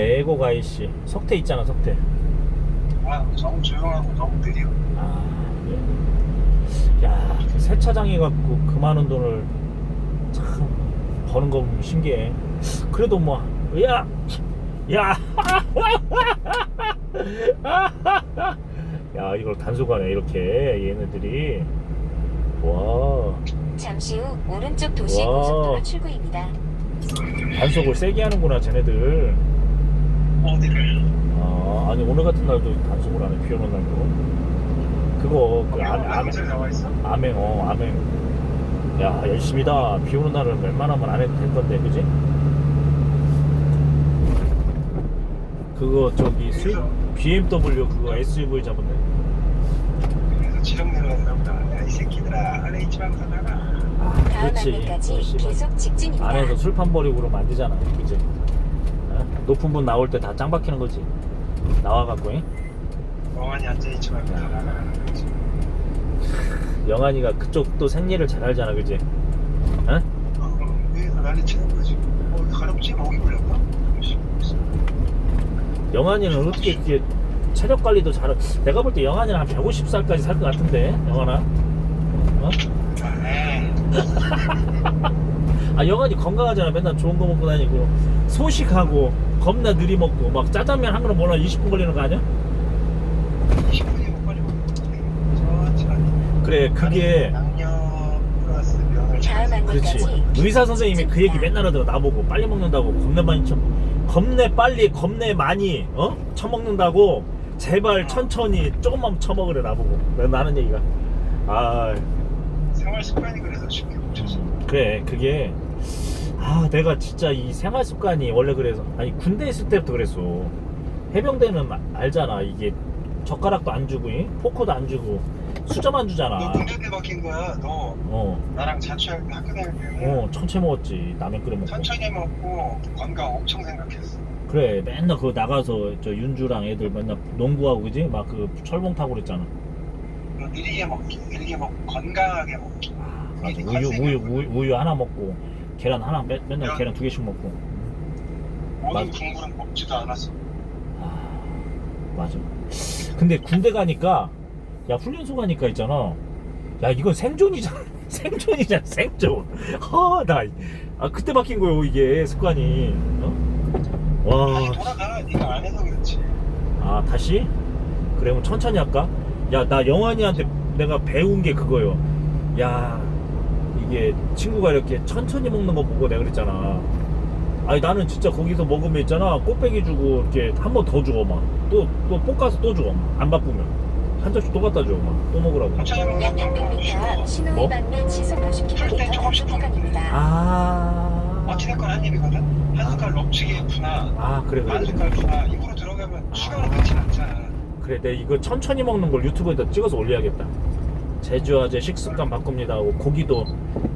네고 가이씨 석태 있잖아 석태 아, 너무 조용하고 너무 느려. 아 그래. 야 세차장 해갖고 그 많은 돈을 참 버는 거 보면 신기해 그래도 뭐 야 야! 야 이걸 단속하네 이렇게 얘네들이 와 잠시 후 오른쪽 도시 와. 고속도로 출구입니다. 단속을 세게 하는구나 쟤네들 어디를? 아 아니 오늘 같은 날도 단속을 하네 비 오는 날도 그거 그 아, 아, 아멘설 나와 있어? 아멘 어 아멘 야 열심히다 비 오는 날은 웬만하면 안 해도 될 건데 그지? 그거 저기 스, BMW 그거 SUV 잡았네 그래서 지정 내려야 되나 보다. 야, 이 새끼들아, 안에 있지만 가다가. 아 다음 그렇지 씨발. 계속 직진입니다. 안에서 술판 버리고 그러면 안 되잖아 그지? 어? 높은 분 나올 때 다 짱 박히는 거지 나와갖고 잉? 멍하니 앉아있지만 가다가. 영환이가 그쪽 또 생리를 잘 알잖아 그지? 어? 어, 위에서 난리 치는 거지. 뭐, 가렵지? 목이 물렸나? 영환이는 어떻게 이렇게 체력 관리도 잘 내가 볼 때 영환이는 한 150살까지 살 것 같은데 영환아 어? 에이, 아 영환이 건강하잖아. 맨날 좋은 거 먹고 다니고. 소식하고 겁나 느리 먹고. 막 짜장면 한 그릇 먹으려 20분 걸리는 거 아니야? 20분이면 빨리 먹는 천천히. 그래 그게 양념 플러스 면을 잘 다음 그렇지? 안내까지. 의사 선생님이 그 얘기 맨날 하더라 나보고 빨리 먹는다고. 겁내 많이 쳐 겁내 빨리 겁내 많이 어? 처먹는다고. 제발 천천히 조금만 처먹으래 나보고. 내가 나는 얘기가. 아. 생활 습관이 그래서 쉽게 멈춰져. 그래 그게 아 내가 진짜 이 생활 습관이 원래 그래서 아니 군대 있을 때부터 그랬어 해병대는 아- 알잖아 이게 젓가락도 안 주고 이? 포크도 안 주고 수저만 주잖아 너 군대 때 바뀐 거야. 너 어, 나랑 자취할 때 학교 다닐 때는 어 천천히 먹었지 라면 끓여 먹고 천천히 먹고 건강 엄청 생각했어. 그래 맨날 그거 나가서 저 윤주랑 애들 맨날 농구하고 그지 막 그 철봉 타고 그랬잖아 너 느리게 먹기, 느리게 먹고 건강하게 먹기. 아, 맞아 우유. 우유 우유, 우유 하나 먹고 계란 하나 맨, 맨날 야. 계란 두 개씩 먹고 모든. 국물은 먹지도 않았어. 아 맞아 근데 군대 가니까 야 훈련소 가니까 있잖아 야 이건 생존이잖아 생존이잖아 생존 아나 아, 그때 바뀐 거요 이게 습관이 어? 와 다시 돌아가. 네가 안 해서 그렇지. 아 다시? 그래 그럼 천천히 할까? 야 나 영환이한테 내가 배운 게 그거요 야 이게 친구가 이렇게 천천히 먹는 거 보고 내가 그랬잖아. 아니 나는 진짜 거기서 먹으면 있잖아. 꽃배기 주고 이렇게 한 번 더 주고 막또 또 볶아서 또 주고 안 바쁘면. 한 접시 또 갖다 주고 막또 먹으라고. 천천히 먹는 약거 600m 신호 뭐? 위반 및 시속 할때 50km 조금씩 단속입니다. 아, 어찌됐건 한 입이거든? 한 숟갈 넙치게 푸나. 아 그래 그래 반 그래. 숟갈 푸나. 입으로 들어가면 시간이 그렇지 않잖아. 그래 내가 이거 천천히 먹는 걸 유튜브에다 찍어서 올려야겠다 제주 아재 식습관 바꿉니다 하고 고기도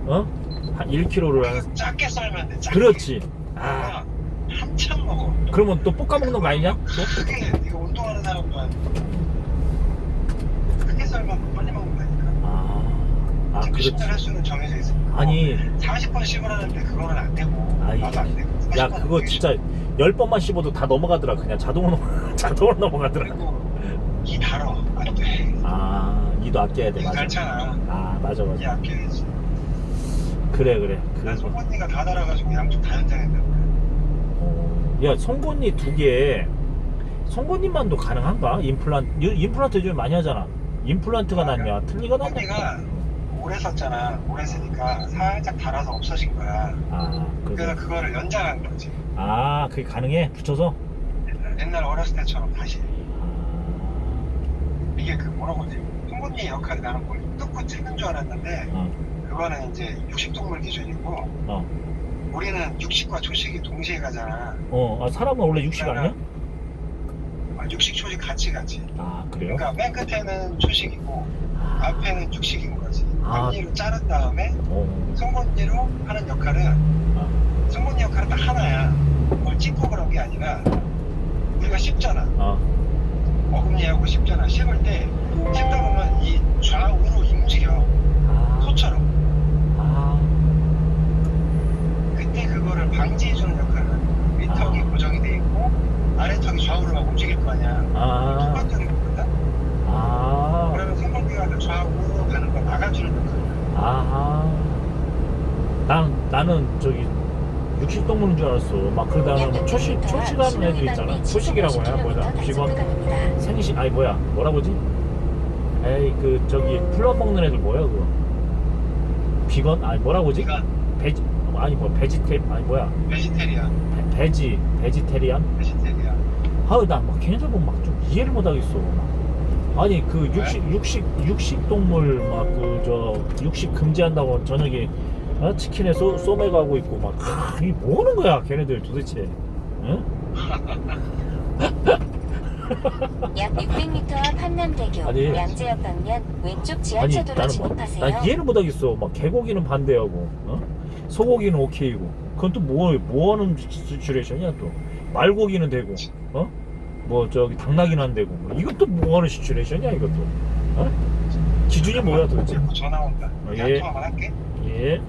어? 한 1kg를 한 작게 썰면 돼 작게 그렇지 아아 한참 먹어 그러면 또 볶아 먹는 거 아니냐? 또? 크게 네가 운동하는 아니고 크게 썰면 빨리 먹는다니까 아, 아 지금 그렇지. 10분 횟수는 정해져 있어 아니, 40번 씹으라는데 그거는 안 되고 아 이, 나도 안 되고 야 40번 그거 안 진짜 열 번만 씹어도 다 넘어가더라. 그냥 자동으로 넘- 자동으로 넘어가더라. 그리고 이 달어 안돼 아, 이도 아껴야 돼. 맞아. 달잖아 아, 맞아, 이 맞아. 아껴야지 그래, 그래. 난 그래서. 송곳니가 다 달아가지고 양쪽 다 연장했는데 어, 야, 송곳니 두 개. 송곳니만도 가능한가? 임플란트, 이- 임플란트 요즘 많이 하잖아. 임플란트가 낫냐? 틀니가 낫냐? 송곳니가 오래 썼잖아 오래 쓰니까 살짝 달아서 없어진 거야 아, 그래서 그래서. 그거를 연장한 거지 아, 그게 가능해? 붙여서? 옛날 어렸을 때처럼 다시 아, 이게 그 뭐라고 하지 송곳니 역할이 나는 뭘 뜯고 찍는 줄 알았는데 어, 그거는 이제 육식동물 기준이고 어, 우리는 육식과 초식이 동시에 가잖아 어. 아, 사람은 원래 육식 아니야? 아, 육식 초식 같이 가지 아, 그래요? 그러니까 맨 끝에는 초식이고 아, 앞에는 육식인 거지 아. 앞니로 자른 다음에 어, 송곳니로 하는 역할은 아, 송곳니 역할은 딱 하나야 뭘 찍고 그런 게 아니라 우리가 씹잖아 아. 어금니하고 씹잖아 씹을 때 씹다 보면 이 좌우로 움직여 아, 소처럼 아, 그때 그거를 방지해주는 역할을 미턱이 아. 고정이 돼 있고 움직일 거 아니야. 아, 똑같은 거거든. 아, 그러면 선박기가 좌우로 가는 거 막아주는 거거든. 아하. 난, 나는 저기 육식 동물인 줄 알았어. 막 그러다가 뭐 초식, 초식하는 애들 있잖아. 초식이라고 해야 뭐다. 비건. 생식, 아니 뭐야. 뭐라 보지? 에이, 그 저기 플러 먹는 애들 뭐야 그거? 비건? 아니 뭐라? 우리가 베지, 아니 뭐 베지테, 아니 뭐야? 베지테리안, 베, 베지, 베지테리안? 베지테리안. 아유 나막 걔네들 보면 막 좀 이해를 못 하겠어. 막. 아니 그 육식 육식 육식 동물 막 그 저 육식 금지한다고 저녁에 어? 치킨에 쏘 쏘매 가고 있고 막 아, 이게 뭐 하는 거야 걔네들 도대체? 응? 약 600m 앞 한남대교 아니. 양재역 방면 왼쪽 지하차도로 진입하세요. 나 이해를 못 하겠어. 막 개고기는 반대하고 어? 소고기는 오케이고 그건 또 뭐 뭐 하는 시츄레이션이야 또 말고기는 되고 어? 뭐 저기 당나귀는 안 되고 뭐 이것도 뭐 하는 시츄레이션이야 이것도 어? 기준이 뭐야 도대체? 전화 온다. 어, 예. 통화 한번 할게. 예.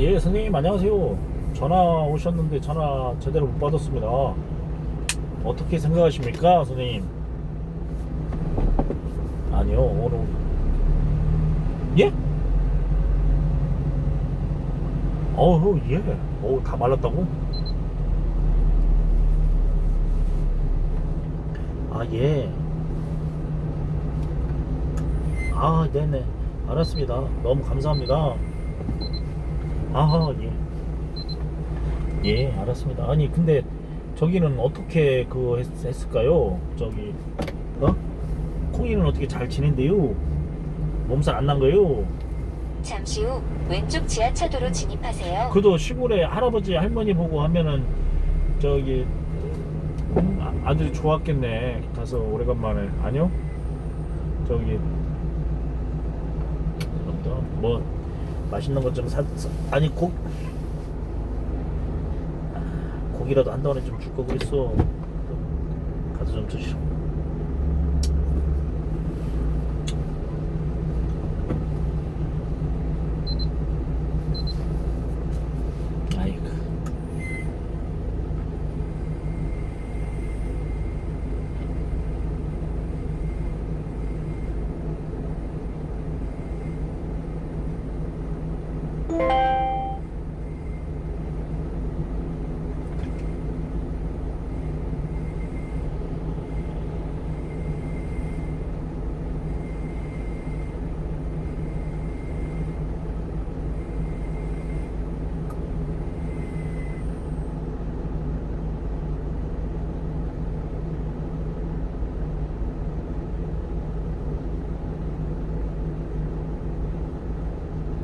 예, 선생님 안녕하세요. 전화 오셨는데 전화 제대로 못 받았습니다. 어떻게 생각하십니까, 선생님? 아니요, 오늘 예? 어우 예. 어우 다 말랐다고? 아 예. 아 네네. 알았습니다. 너무 감사합니다. 아 예. 예 알았습니다. 아니 근데 저기는 어떻게 그거 했, 했을까요? 저기 어? 콩이는 어떻게 잘 지낸대요? 몸살 안 난 거요? 잠시 후 왼쪽 지하차도로 진입하세요. 그래도 시골에 할아버지 할머니 보고 하면은 저기 음, 아- 아들이 좋았겠네 가서 오래간만에 아니요 저기 뭐 맛있는 것 좀 사, 사 아니 고 고기라도 한 덩어리 좀 줄 거 그랬어. 가서 좀 드시오 아이고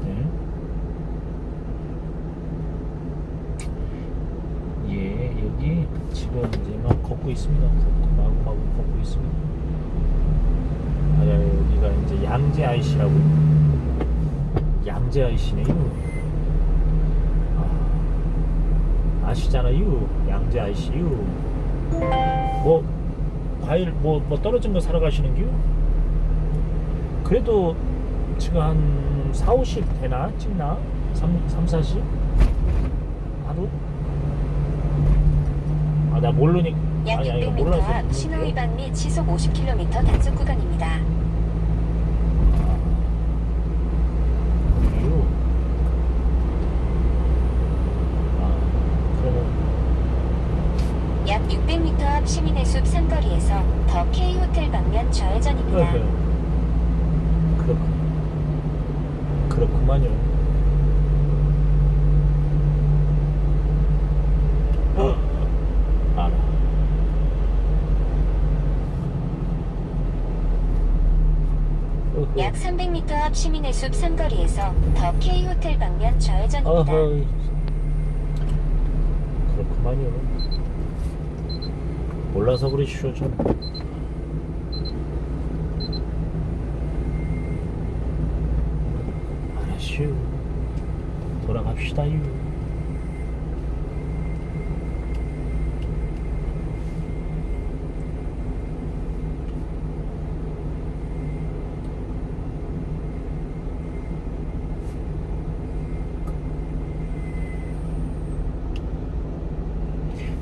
네. 예, 여기 지금 이제 막 걷고 있습니다. 마구 마구 걷고 있습니다. 아, 야, 여기가 이제 양재 IC라고. 양재 IC네요. 아, 아시잖아요. 양재 IC요. 뭐, 과일, 뭐, 뭐 떨어진 거 사러 가시는겨? 그래도 지금 한 4, 50 되나? 찍나? 3, 3 40? 하루? 아, 나 모르니까. 약 아니, 아니, 600m 몰라서. 앞. 신호 위반 및 시속 50km 단속 구간입니다. 아? 아, 그러면, 약 600m 앞 시민의 숲 상거리에서 더 K 호텔 방면 좌회전입니다. 그렇군. 그렇구만요. 어, 알아. 어허. 약 300m 앞 시민의 숲 상거리에서 더 K 호텔 방면 좌회전입니다. 어허이. 그렇구만요. 몰라서 그러시오, 좀. 알았슈. 돌아갑시다요.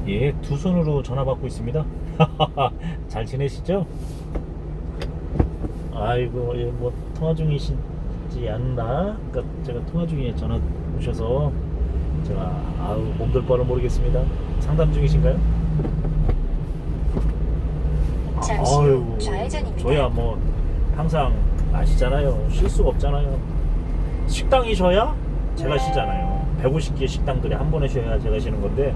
예, 두 손으로 전화 받고 있습니다. 잘 지내시죠? 아이고, 예, 뭐 통화 중이시지 않나? 그러니까 제가 통화 중에 전화 오셔서 제가 아우 몸둘 바를 모르겠습니다. 상담 중이신가요? 잠시 좌회전입니다. 저야 뭐 항상 아시잖아요. 쉴 수가 없잖아요. 식당이 쉬어야 제가 쉬잖아요. 150개 식당들이 한 번에 쉬어야 제가 쉬는 건데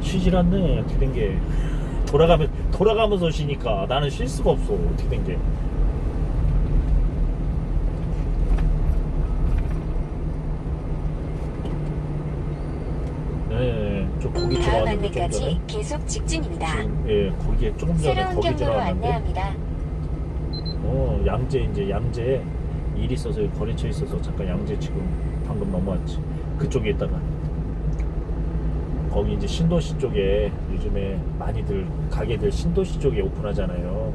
쉬질 않네. 어떻게 된 게. 돌아가면 돌아가면서 쉬니까 나는 쉴 수가 없어. 어떻게 된 게. 네, 저 고기 다음 좋아하는데 좀 안내까지 전에 계속 직진입니다. 지금 예 고기에 조금 전에 새로운 거기 경로로 들어왔는데 안내합니다. 어 양재 이제 양재 일 있어서 거래처 있어서 잠깐 양재 지금 방금 넘어왔지 그쪽에 있다가 거기 이제 신도시 쪽에 요즘에 많이들 가게들 신도시 쪽에 오픈하잖아요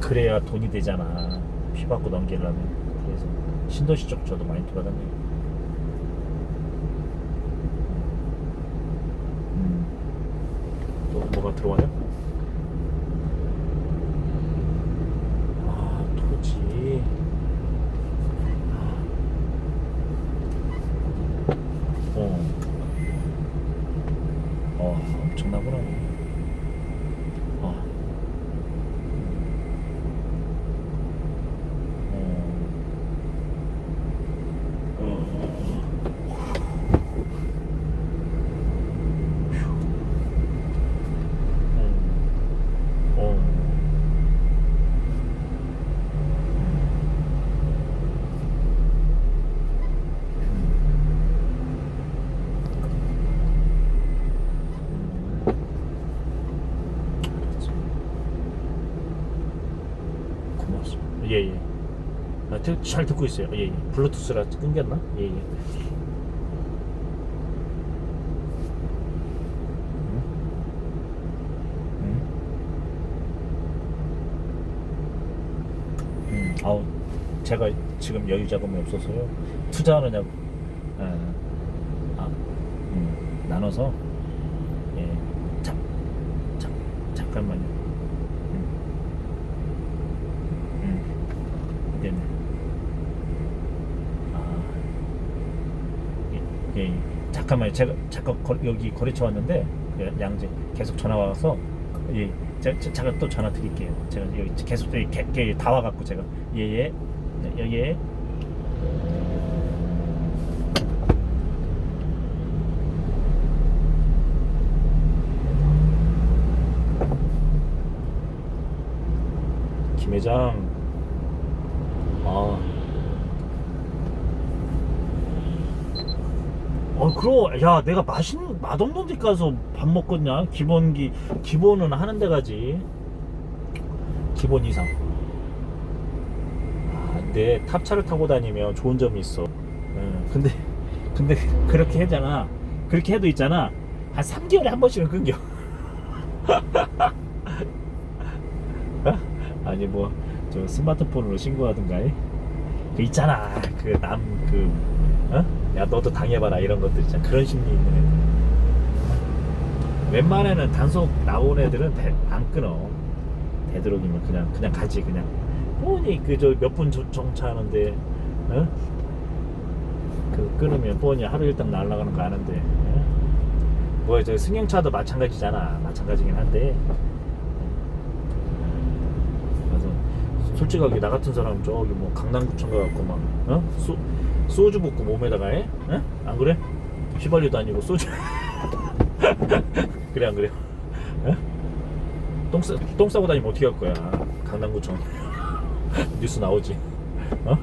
그래야 돈이 되잖아 피 받고 넘기려면 그래서 신도시 쪽 저도 많이 돌아다녀요 음. 또 뭐가 들어와요? 아, 토지. 어. 어, 엄청나구나. 어. 어. 어. 어. 고맙습니다. 예, 예. 아, 드- 잘 듣고 있어요. 예, 예. 블루투스라 끊겼나? 예, 예. 음? 음? 음, 아우, 제가 지금 여유 자금이 없어서요. 투자하느냐고. 예. 아, 음, 나눠서. 예. 잠, 잠, 잠깐만요. 음. 음. 네네. 아. 예, 예. 잠깐만요. 제가 잠깐 거, 여기 거래처 왔는데 그 양재 계속 전화 와서 예. 제가, 제- 제가 또 전화 드릴게요. 제가 여기 계속 개, 개, 다 와갖고 제가 예예 네, 예. 김 회장 아. 어, 그럼, 야, 내가 맛있는, 맛없는 데 가서 밥 먹겠냐? 기본기, 기본은 하는 데 가지. 기본 이상. 아, 근데 탑차를 타고 다니면 좋은 점이 있어. 응, 근데, 근데 그렇게 하잖아. 그렇게 해도 있잖아. 한 3개월에 한 번씩은 끊겨. 어? 아니, 뭐, 저 스마트폰으로 신고하든가. 해. 그 있잖아. 그 남, 그, 어? 야, 너도 당해봐라. 이런 것들 있잖아. 그런 심리 있는 애들. 웬만하면 단속 나온 애들은 대- 안 끊어. 되도록이면 그냥, 그냥 가지, 그냥. 뻔히 그, 저 몇 분 정차하는데, 어? 그 끊으면 뻔히 하루 일당 날아가는 거 아는데. 어? 뭐, 저 승용차도 마찬가지잖아. 마찬가지긴 한데. 그래서 솔직하게 나 같은 사람 저기 뭐 강남구청 가갖고 막 어? 소, 소주 붓고 몸에다가 해? 어? 안 그래? 휘발유도 아니고 소주 그래 안 그래? 어? 똥, 싸, 똥 싸고 다니면 어떻게 할 거야 강남구청 뉴스 나오지 어?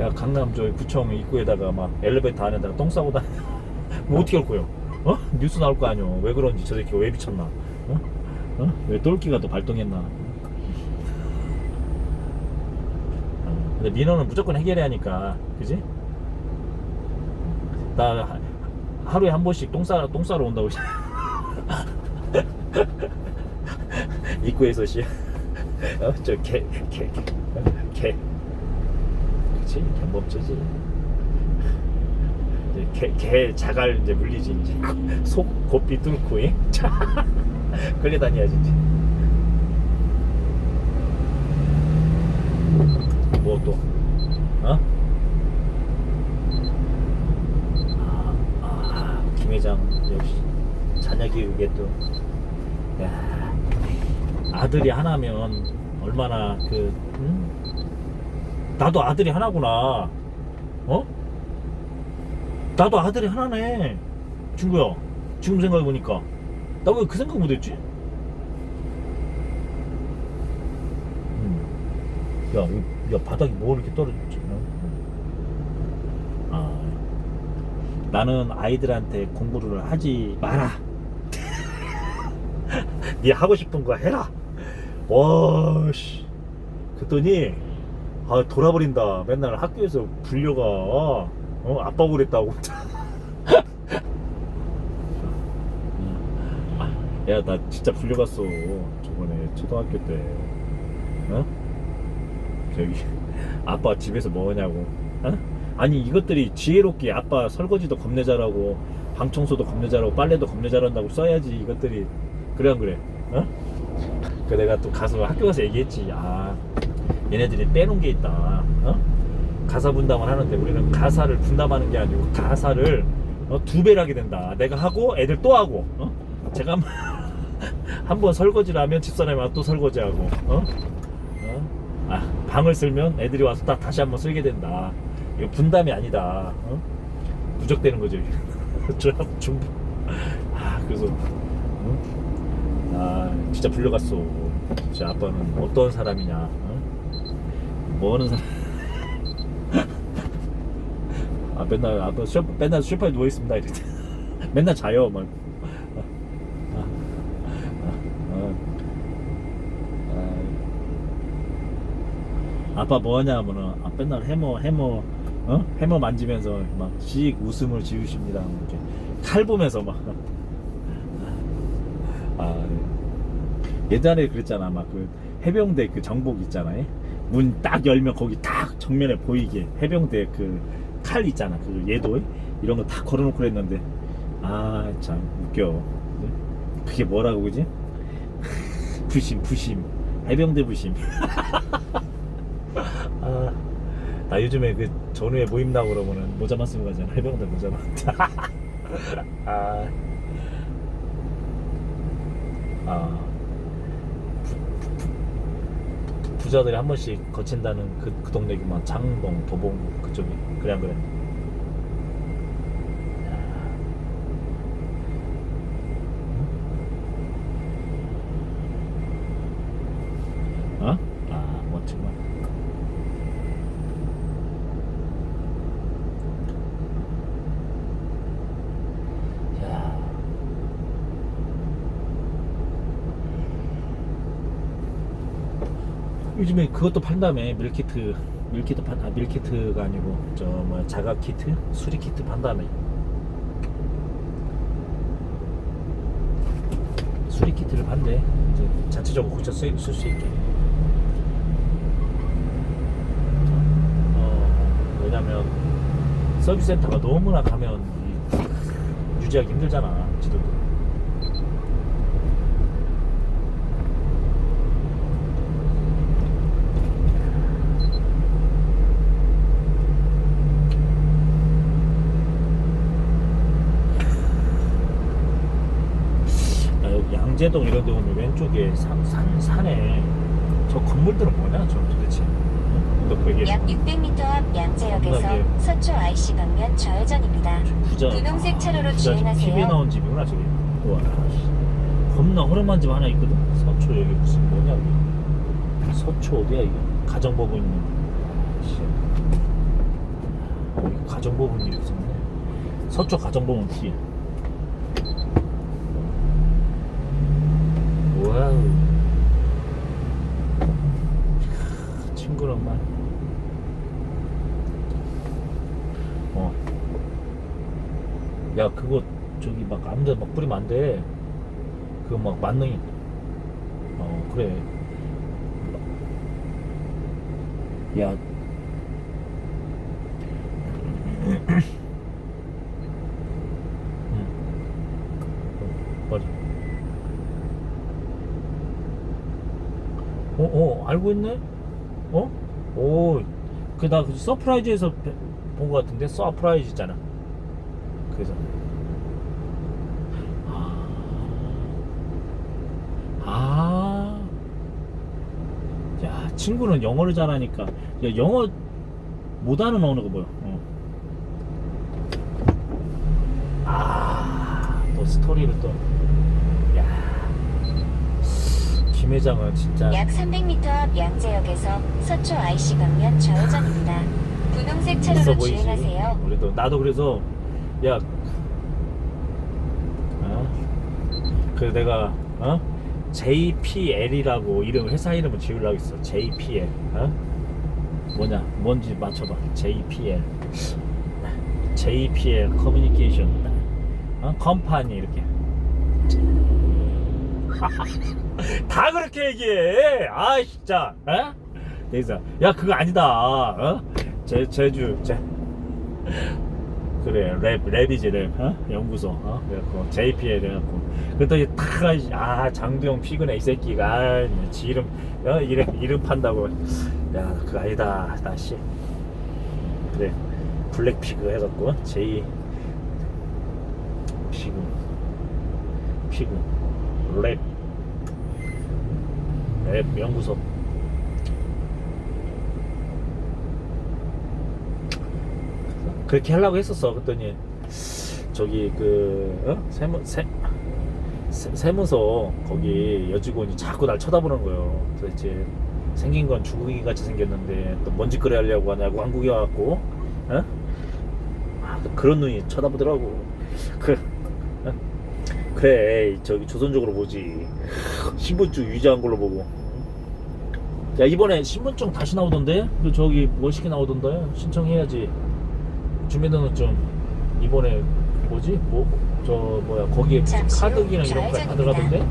야 강남 저 구청 입구에다가 막 엘리베이터 안에다가 똥 싸고 다니 뭐 어떻게 할 거예요? 어? 뉴스 나올 거 아니오 왜 그런지 저 새끼 왜 미쳤나 어? 어? 왜 똘끼가 또 발동했나 어, 근데 민원은 무조건 해결해야 하니까 그지? 나 하- 하루에 한 번씩 똥 싸러 똥 싸러 온다고 입구에서 씨 어? 저개 개 개 개. 그치? 견범죄지 이제 개, 개 자갈 이제 물리지 이제 속 고삐 뚫고 예? 끌려다녀야지 이제 뭐 또? 어? 아, 아, 김 회장 역시 자녀 교육에 또 야, 아들이 하나면 얼마나 그 응? 나도 아들이 하나구나 어? 나도 아들이 하나네 친구야 지금 생각해보니까 나 왜 그 생각 못했지? 음. 야, 이- 야 바닥이 뭐 이렇게 떨어졌지? 아, 나는 아이들한테 공부를 하지 마라. 네 하고 싶은 거 해라. 와, 씨. 그랬더니 아 돌아버린다. 맨날 학교에서 불려가. 어, 아빠 그랬다고. 야, 나 진짜 불려갔어. 저번에 초등학교 때. 어? 저기 아빠 집에서 뭐 하냐고. 어? 아니 이것들이 지혜롭게 아빠 설거지도 겁내 잘하고 방 청소도 겁내 잘하고 빨래도 겁내 잘한다고 써야지 이것들이 그래 안 그래? 어? 그 내가 또 가서 학교 가서 얘기했지. 아 얘네들이 빼놓은 게 있다. 어? 가사 분담을 하는데 우리는 가사를 분담하는 게 아니고 가사를 어, 두 배를 하게 된다. 내가 하고 애들 또 하고. 어? 제가 한번 설거지를 하면 집사람이 또 설거지하고. 어? 어? 아, 방을 쓸면 애들이 와서 다 다시 한번 쓸게 된다. 이거 분담이 아니다. 어? 부적되는 거죠. 저 중부. 아, 그래서 어? 아, 진짜 불려갔어. 진짜 아빠는 어떤 사람이냐? 어? 뭐 하는 사람? 아, 맨날 아빠 쇼, 맨날 쇼파에 누워 있습니다. 이랬 맨날 자요, 막. 아, 아, 아. 아빠 뭐 하냐 하면은 아, 맨날 해머 해머 어? 해머 만지면서 막 씩 웃음을 지으십니다. 이렇게 칼 보면서 막 아, 예전에 그랬잖아. 막 그 해병대 그 정복 있잖아요. 문 딱 열면 거기 딱 정면에 보이게 해병대 그 칼 있잖아. 그 예도 이런 거 다 걸어놓고 그랬는데 아 참 웃겨. 그게 뭐라고 그지? 부심 부심 해병대 부심. 아, 나 요즘에 그 전후에 모임 나고 그러면은 모자만 쓰고 가잖아. 해병대 모자만. 아. 아. 부 자들이 한 번씩 거친다는 그, 그 동네기만 장동, 도봉구 그쪽이 안 그래? 어? 아 멋지구만 야 요즘에 그것도 판다며 밀키트 밀키트 판, 아 밀키트가 아니고 저 뭐 자가 키트? 수리 키트 판다며 수리 키트를 판대. 이제 자체적으로 고쳐 쓸 수 있게. 어 왜냐면 서비스 센터가 너무나 가면 이- 유지하기 힘들잖아 지도도 양재동 이런 데 오면 왼쪽에 산, 산, 산에 저 건물들은 뭐냐 저 도대체 어? 약 600m 앞 양재역에서. 서초 IC 방면 좌회전입니다. 부자 분홍색 차로로 부자 집, 주행하세요. TV에 나온 집이구나 저기 씨. 겁나 허름한 집 하나 있거든 서초 여기 무슨 뭐냐 여기 서초 어디야 이거 가정법원 있는 씨. 어, 여기 가정법원이 있었네 서초 가정법원 뒤 싱그러운 말. 어. 야 그거 저기 막 아무데 막 뿌리면 안 돼. 그거 막 만능이. 어 그래. 야. 어, 어, 어, 알고 있네? 어? 오, 그, 나, 그, 서프라이즈에서 본 것 같은데? 서프라이즈 있잖아. 그래서. 아. 아. 야, 친구는 영어를 잘하니까. 야, 영어 못하는 언어가 뭐야? 어. 아, 또 스토리를 또. 야. 김 회장은 진짜. 약 300m 앞 양재역에서 서초 IC 방면 좌회전입니다. 분홍색 있어 차로로 보이지. 주행하세요. 우리도 나도 그래서 야, 어? 그래서 내가 어? JPL이라고 이름 회사 이름을 지으려고 했어. JPL. 어? 뭐냐? 뭔지 맞춰봐. JPL. JPL 커뮤니케이션. 어? 컴파니 이렇게. 다 그렇게 얘기해. 아 진짜. 어? 그래서 야 그거 아니다. 어? 제 제주 제 그래 랩 랩이지 랩 어? 연구소 어? 그래갖고 JPL 해갖고 그랬더니 탁아 장두영 피그네 이 새끼가 아, 지 이름 어? 이름 이름 판다고 야 그거 아니다 다시 그래 블랙피그 해갖고 J 피그 피그 랩 랩 연구소 그렇게 하려고 했었어. 그랬더니 저기 그 어? 세무 세, 세 세무서 거기 여직원이 자꾸 날 쳐다보는 거예요. 도대체 생긴 건 중국인 같이 생겼는데 또 먼지거리 하려고 하냐고 한국에 와갖고 어? 아, 그런 눈이 쳐다보더라고. 그 어? 그래 저기 조선족으로 보지 신분증 유지한 걸로 보고. 야 이번에 신분증 다시 나오던데? 그 저기 멋있게 나오던데? 신청해야지. 주민등록증 이번에 뭐지? 뭐 저 뭐야 거기에 카드 후 기능 이런 거다 좌회전입니다. 들어가던데?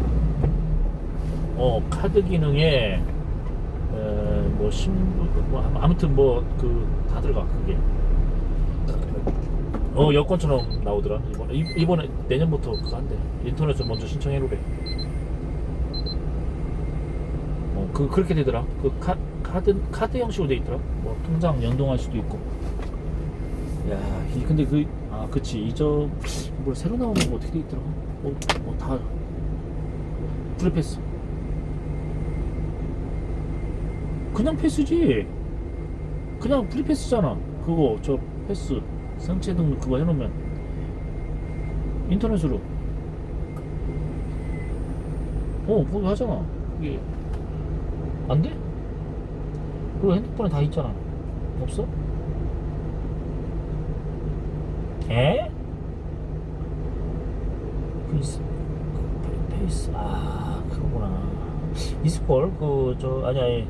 어 카드 기능에 에, 뭐 신분 뭐 아무튼 뭐 그 다 들어가 그게 어 여권처럼 나오더라 이번에 이, 이번에 내년부터 그거 한대 인터넷으로 먼저 신청해 놓으래 어그 그렇게 되더라 그 카, 카드 카드 형식으로 돼 있더라 뭐 통장 연동할 수도 있고 야, 이 근데 그, 아, 그치. 이저, 뭐, 새로 나오는 거 어떻게 돼 있더라? 뭐, 뭐, 다, 프리 패스. 그냥 패스지. 그냥 프리 패스잖아. 그거, 저, 패스. 상체 등록 그거 해놓으면. 인터넷으로. 어, 그거 하잖아. 그게. 안 돼? 그거 핸드폰에 다 있잖아. 없어? 에? 페이스 페이스 아 그거구나 있을걸 그저 아니 아니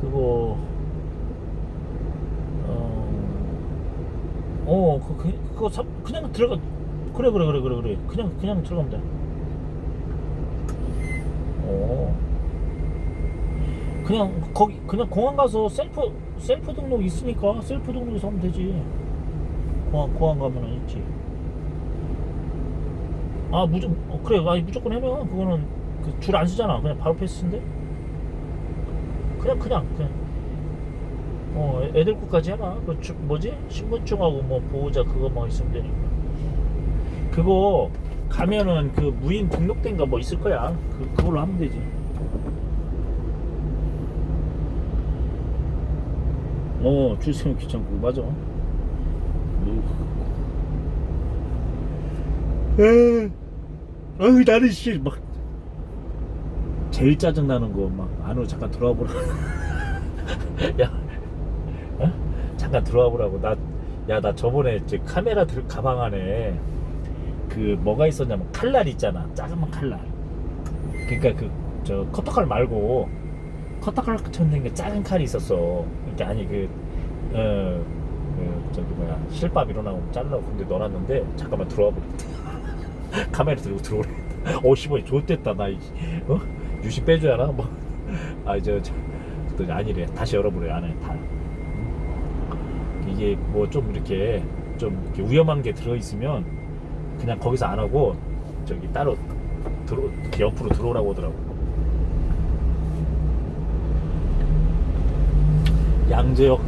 그거 어어 그, 그 그거 사, 그냥 들어가 그래 그래 그래 그래 그래 그냥 그냥 들어가면 돼 어. 그냥 거기 그냥 공항 가서 셀프 셀프 등록 있으니까 셀프 등록해서 하면 되지 공항, 공항 가면 은 있지. 아, 무조 어, 그래. 아니, 무조건 해면 그거는 그 줄 안 쓰잖아. 그냥 바로 패스인데? 그냥, 그냥, 그냥. 어, 애- 애들 것까지 해놔. 그, 주, 뭐지? 신분증하고 뭐 보호자 그거만 있으면 되니까. 그거 가면은 그 무인 등록된가 뭐 있을 거야. 그, 그걸로 하면 되지. 어, 줄 세우기 귀찮고, 맞아. 에, 어이 나는 씨막 제일 짜증 나는 거 막 안으로 잠깐 들어와 보라. 야, 어? 잠깐 들어와 보라고. 나, 야, 나 저번에 저 카메라 들 가방 안에 그 뭐가 있었냐면 칼날 있잖아. 작은 칼날. 그러니까 그 저 커터칼 말고 커터칼처럼 생긴 작은 칼이 있었어. 그러니까 아니 그 어. 그 저기 뭐야 실밥 일어나고 잘라고 근데 넣어놨는데 잠깐만 들어와 보래 카메라 들고 들어오래 어 씨발 좋댔다 나 이- 어? 유심 빼줘야 하나 뭐아저 저, 그랬더니 아니래 다시 열어보래 안에 다 이게 뭐 좀 이렇게 좀 이렇게 위험한 게 들어 있으면 그냥 거기서 안 하고 저기 따로 들어 옆으로 들어오라고 하더라고. 양재역